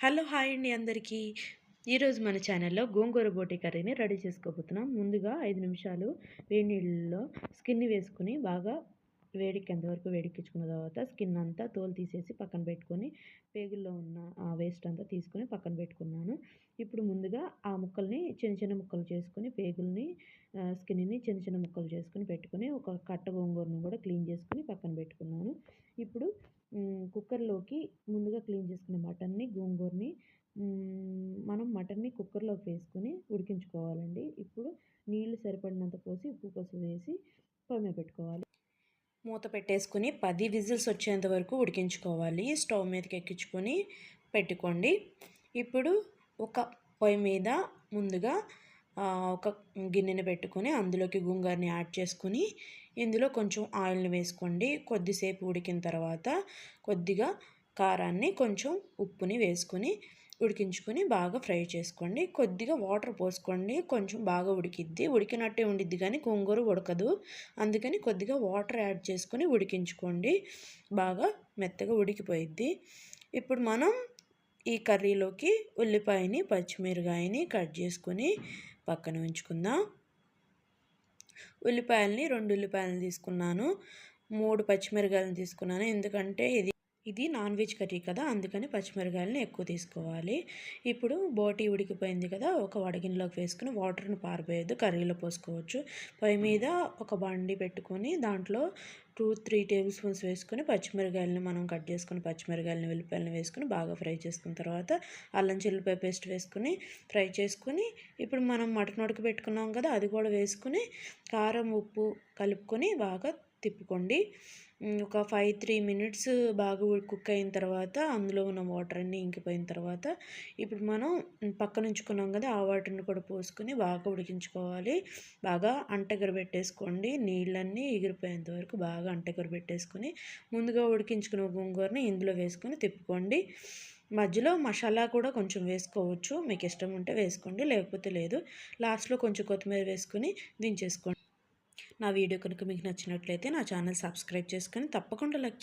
Hello hi అండి అందరికీ. ఈరోజు మన ఛానల్లో గోంగూర బోటి కర్రీని రెడీ చేసుకోబోతున్నాం. ముందుగా ఐదు నిమిషాలు వేడి నీళ్ళలో స్కిన్ వేసుకుని బాగా వేడికి వరకు వేడికించుకున్న తర్వాత స్కిన్ అంతా తోలు తీసేసి పక్కన పెట్టుకొని పేగుల్లో ఉన్న ఆ వేస్ట్ అంతా తీసుకొని పక్కన పెట్టుకున్నాను. ఇప్పుడు ముందుగా ఆ ముక్కల్ని చిన్న చిన్న ముక్కలు చేసుకొని పేగుల్ని స్కిన్ని చిన్న చిన్న ముక్కలు చేసుకొని పెట్టుకొని ఒక కట్ట గోంగూరను కూడా క్లీన్ చేసుకుని పక్కన పెట్టుకున్నాను. ఇప్పుడు కుక్కర్లోకి ముందు క్లీన్ చేసుకున్న మటన్ని గోంగూరని మనం మటన్ని కుక్కర్లోకి వేసుకొని ఉడికించుకోవాలండి. ఇప్పుడు నీళ్ళు సరిపడినంత పోసి ఉప్పు పసుపు వేసి పొయ్యి పెట్టుకోవాలి. మూత పెట్టేసుకుని పది విజిల్స్ వచ్చేంత వరకు ఉడికించుకోవాలి. స్టవ్ మీదకి ఎక్కించుకొని పెట్టుకోండి. ఇప్పుడు ఒక పొయ్యి మీద ముందుగా ఒక గిన్నెని పెట్టుకొని అందులోకి గుంగారిని యాడ్ చేసుకుని ఇందులో కొంచెం ఆయిల్ని వేసుకోండి. కొద్దిసేపు ఉడికిన తర్వాత కొద్దిగా కారాన్ని కొంచెం ఉప్పుని వేసుకొని ఉడికించుకొని బాగా ఫ్రై చేసుకోండి. కొద్దిగా వాటర్ పోసుకోండి. కొంచెం బాగా ఉడికిద్ది. ఉడికినట్టే ఉండిద్ది కానీ గోంగూర ఉడకదు. అందుకని కొద్దిగా వాటర్ యాడ్ చేసుకొని ఉడికించుకోండి. బాగా మెత్తగా ఉడికిపోయిద్ది. ఇప్పుడు మనం ఈ కర్రీలోకి ఉల్లిపాయని పచ్చిమిరకాయని కట్ చేసుకొని పక్కన ఉంచుకుందాం. ఉల్లిపాయలని రెండు ఉల్లిపాయలను తీసుకున్నాను. మూడు పచ్చిమిరకాయలను తీసుకున్నాను. ఎందుకంటే ఇది ఇది నాన్ వెజ్ కర్రీ కదా అందుకని పచ్చిమిరకాయలను ఎక్కువ తీసుకోవాలి. ఇప్పుడు బోటి ఉడికిపోయింది కదా ఒక వడగిన్లోకి వేసుకుని వాటర్ని పారిపోయేది కర్రీలో పోసుకోవచ్చు. పొయ్యి మీద ఒక బండి పెట్టుకొని దాంట్లో టూ త్రీ టేబుల్ స్పూన్స్ వేసుకొని పచ్చిమిరకాయలను మనం కట్ చేసుకుని పచ్చిమిరకాయలను వెల్లిపాయలను వేసుకుని బాగా ఫ్రై చేసుకున్న తర్వాత అల్లం చిల్లిపాయ పేస్ట్ వేసుకుని ఫ్రై చేసుకుని ఇప్పుడు మనం మటన్ ఉడక పెట్టుకున్నాం కదా అది కూడా వేసుకుని కారం ఉప్పు కలుపుకొని బాగా తిప్పుకోండి. ఒక ఫైవ్ త్రీ మినిట్స్ బాగా కుక్ అయిన తర్వాత అందులో ఉన్న వాటర్ అన్నీ ఇంకిపోయిన తర్వాత ఇప్పుడు మనం పక్కన ఉంచుకున్నాం కదా ఆ వాటర్ని కూడా పోసుకొని బాగా ఉడికించుకోవాలి. బాగా అంటగర పెట్టేసుకోండి. నీళ్ళన్నీ ఎగిరిపోయేంత వరకు బాగా అంటగర పెట్టేసుకొని ముందుగా ఉడికించుకున్న గోంగూరని ఇందులో వేసుకొని తిప్పుకోండి. మధ్యలో మసాలా కూడా కొంచెం వేసుకోవచ్చు. మీకు ఇష్టం ఉంటే వేసుకోండి లేకపోతే లేదు. లాస్ట్లో కొంచెం కొత్తిమీర వేసుకొని దించేసుకోండి. నా వీడియో కనుక మీకు నచ్చినట్లయితే నా ఛానల్ సబ్స్క్రైబ్ చేసుకొని తప్పకుండా లైక్